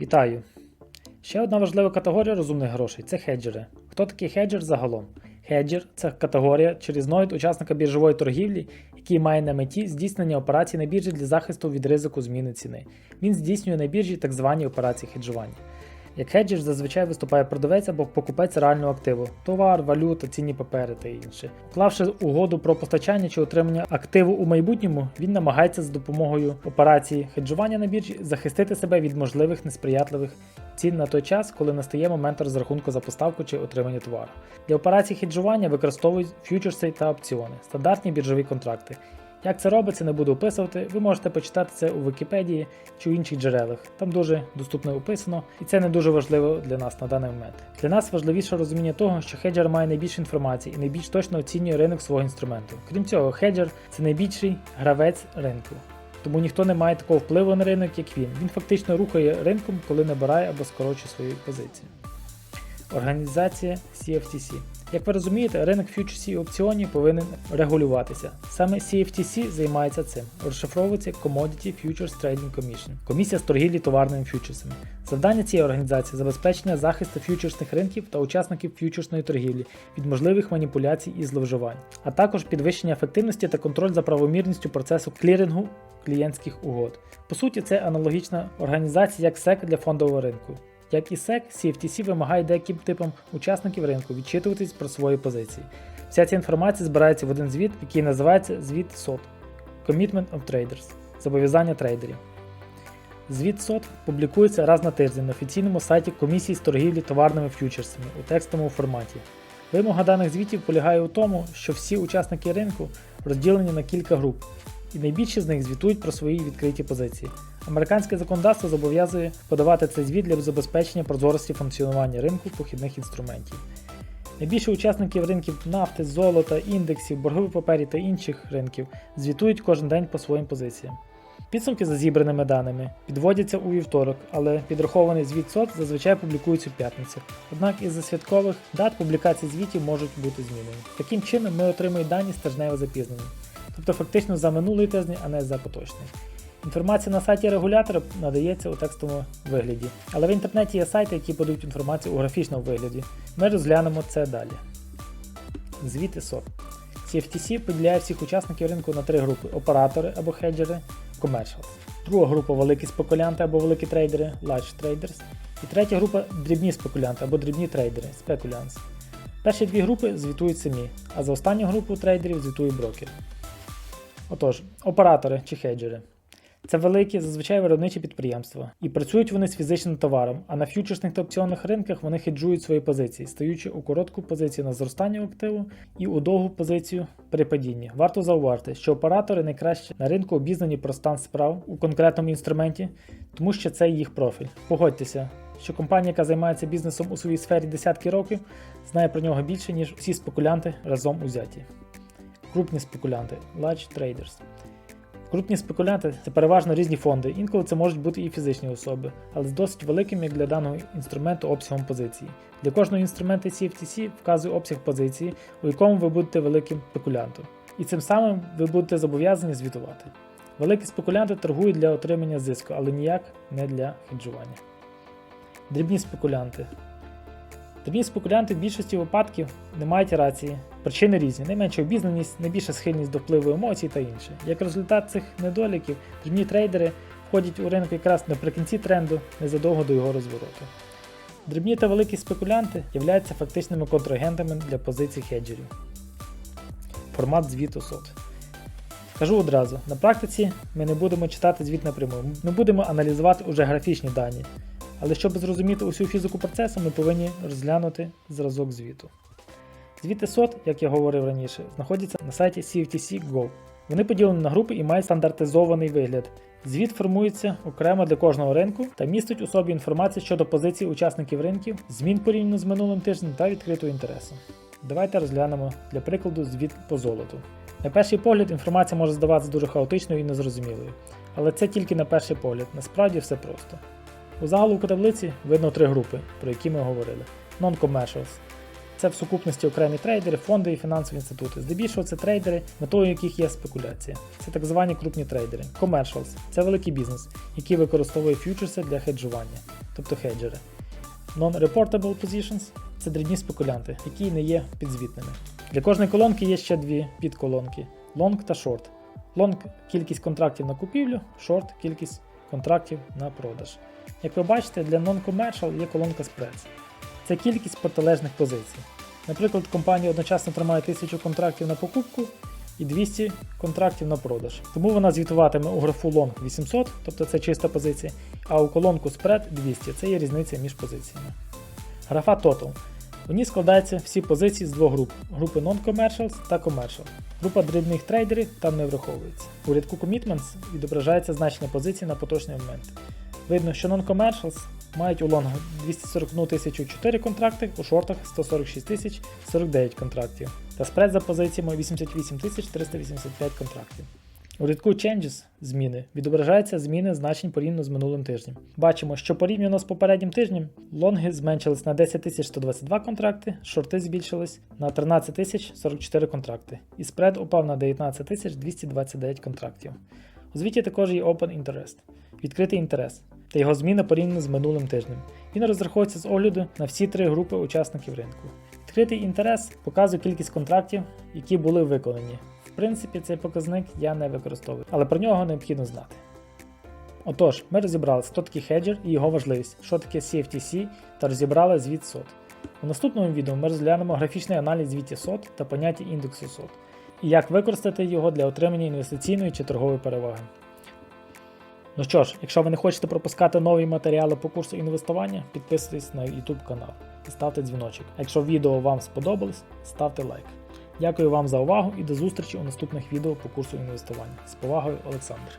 Вітаю! Ще одна важлива категорія розумних грошей це хеджери. Хто такий хеджер загалом? Хеджер це категорія чи різновид учасника біржової торгівлі, який має на меті здійснення операцій на біржі для захисту від ризику зміни ціни. Він здійснює на біржі так звані операції хеджування. Як хеджер зазвичай виступає продавець або покупець реального активу товар, валюта, цінні папери та інше. Уклавши угоду про постачання чи отримання активу у майбутньому, він намагається за допомогою операції хеджування на біржі захистити себе від можливих несприятливих цін на той час, коли настає момент розрахунку за поставку чи отримання товару. Для операцій хеджування використовують ф'ючерси та опціони, стандартні біржові контракти. Як це робиться, не буду описувати. Ви можете почитати це у Вікіпедії чи у інших джерелах. Там дуже доступно описано, і це не дуже важливо для нас на даний момент. Для нас важливіше розуміння того, що хеджер має найбільше інформації і найбільш точно оцінює ринок свого інструменту. Крім цього, хеджер це найбільший гравець ринку. Тому ніхто не має такого впливу на ринок, як він. Він фактично рухає ринком, коли набирає або скорочує свої позиції. Організація CFTC. Як ви розумієте, ринок фьючерсів і опціонів повинен регулюватися. Саме CFTC займається цим. Розшифровується Commodity Futures Trading Commission, комісія з торгівлі товарними фьючерсами. Завдання цієї організації забезпечення захисту фьючерсних ринків та учасників фьючерсної торгівлі від можливих маніпуляцій і зловживань, а також підвищення ефективності та контроль за правомірністю процесу клірингу клієнтських угод. По суті, це аналогічна організація як SEC для фондового ринку. Як і SEC, CFTC вимагає деяким типам учасників ринку відчитуватись про свої позиції. Вся ця інформація збирається в один звіт, який називається звіт SOT Commitment of Traders зобов'язання трейдерів. Звіт SOT публікується раз на тиждень на офіційному сайті комісії з торгівлі товарними ф'ючерсами у текстовому форматі. Вимога даних звітів полягає у тому, що всі учасники ринку розділені на кілька груп, і найбільші з них звітують про свої відкриті позиції. Американське законодавство зобов'язує подавати цей звіт для забезпечення прозорості функціонування ринку похідних інструментів. Найбільше учасників ринків нафти, золота, індексів, боргових паперів та інших ринків звітують кожен день по своїм позиціям. Підсумки за зібраними даними підводяться у вівторок, але підрахований звіт СОТ зазвичай публікується в п'ятницю. Однак із-за святкових дат публікації звітів можуть бути змінені. Таким чином ми отримуємо дані з тижневого запізнення, тобто фактично за минулий тиждень, а не за поточний. Інформація на сайті регулятора надається у текстовому вигляді, але в інтернеті є сайти, які подають інформацію у графічному вигляді. Ми розглянемо це далі. Звіти SOT. CFTC поділяє всіх учасників ринку на три групи: оператори або хеджери, commercials. Друга група великі спекулянти або великі трейдери large traders. І третя група дрібні спекулянти або дрібні трейдери speculants. Перші дві групи звітують самі, а за останню групу трейдерів звітує брокер. Отож, оператори чи хеджери. Це великі, зазвичай виробничі підприємства, і працюють вони з фізичним товаром, а на ф'ючерсних та опціонних ринках вони хеджують свої позиції, стаючи у коротку позицію на зростання активу і у довгу позицію при падінні. Варто зауважити, що оператори найкраще на ринку обізнані про стан справ у конкретному інструменті, тому що це їх профіль. Погодьтеся, що компанія, яка займається бізнесом у своїй сфері десятки років, знає про нього більше, ніж всі спекулянти разом узяті. Крупні спекулянти large traders. Крупні спекулянти це переважно різні фонди, інколи це можуть бути і фізичні особи, але з досить великим як для даного інструменту обсягом позиції. Для кожного інструменту CFTC вказує обсяг позиції, у якому ви будете великим спекулянтом. І цим самим ви будете зобов'язані звітувати. Великі спекулянти торгують для отримання зиску, але ніяк не для хеджування. Дрібні спекулянти. Дрібні спекулянти в більшості випадків не мають рації. Причини різні: найменша обізнаність, найбільша схильність до впливу емоцій та інше. Як результат цих недоліків, дрібні трейдери входять у ринок якраз наприкінці тренду, незадовго до його розвороту. Дрібні та великі спекулянти являються фактичними контрагентами для позицій хеджерів. Формат звіту СОТ. Кажу одразу, на практиці ми не будемо читати звіт напряму, ми будемо аналізувати уже графічні дані. Але щоб зрозуміти усю фізику процесу, ми повинні розглянути зразок звіту. Звіти SOT, як я говорив раніше, знаходяться на сайті CFTC.Go. Вони поділені на групи і мають стандартизований вигляд. Звіт формується окремо для кожного ринку та містить у собі інформацію щодо позицій учасників ринків, змін порівняно з минулим тижнем та відкритого інтересу. Давайте розглянемо для прикладу звіт по золоту. На перший погляд інформація може здаватися дуже хаотичною і незрозумілою, але це тільки на перший погляд, насправді все просто. У заголовку таблиці видно три групи, про які ми говорили: Non-commercials. Це в сукупності окремі трейдери, фонди і фінансові інститути. Здебільшого це трейдери, метою яких є спекуляція. Це так звані крупні трейдери. Commercials – це великий бізнес, який використовує фьючерси для хеджування. тобто хеджери. Non-reportable positions це дрібні спекулянти, які не є підзвітними. Для кожної колонки є ще дві підколонки: long та short. Long кількість контрактів на купівлю, short кількість контрактів на продаж. Як ви бачите, для non-commercial є колонка spreads. Це кількість протилежних позицій. Наприклад, компанія одночасно тримає 1000 контрактів на покупку і 200 контрактів на продаж. Тому вона звітуватиме у графу long 800, тобто це чиста позиція, а у колонку spread 200, це є різниця між позиціями. Графа Total. У ній складаються всі позиції з двох груп: групи Non-Commercials та Commercial. Група дрібних трейдерів там не враховується. У рядку Commitments відображається значення позицій на поточний момент. Видно, що Non-Commercials мають у лонгу 241 тисячу 4 контракти, у шортах 146 тисяч 49 контрактів, та спред за позиціями 88 тисяч 385 контрактів. У рядку Changes зміни відображаються зміни значень порівняно з минулим тижнем. Бачимо, що порівняно з попереднім тижнем лонги зменшились на 10 122 контракти, шорти збільшились на 13 044 контракти, і спред упав на 19 229 контрактів. У звіті також є Open Interest відкритий інтерес та його зміна порівняно з минулим тижнем. Він розраховується з огляду на всі три групи учасників ринку. Відкритий інтерес показує кількість контрактів, які були виконані. В принципі, цей показник я не використовую, але про нього необхідно знати. Отож, ми розібрали, хто такий хеджер і його важливість, що таке CFTC та розібрали звіт SOT. У наступному відео ми розглянемо графічний аналіз звіті SOT та поняття індексу SOT, і як використати його для отримання інвестиційної чи торгової переваги. Ну що ж, якщо ви не хочете пропускати нові матеріали по курсу інвестування, підписуйтесь на YouTube канал і ставте дзвіночок. А якщо відео вам сподобалось, ставте лайк. Дякую вам за увагу і до зустрічі у наступних відео по курсу інвестування. З повагою, Олександр.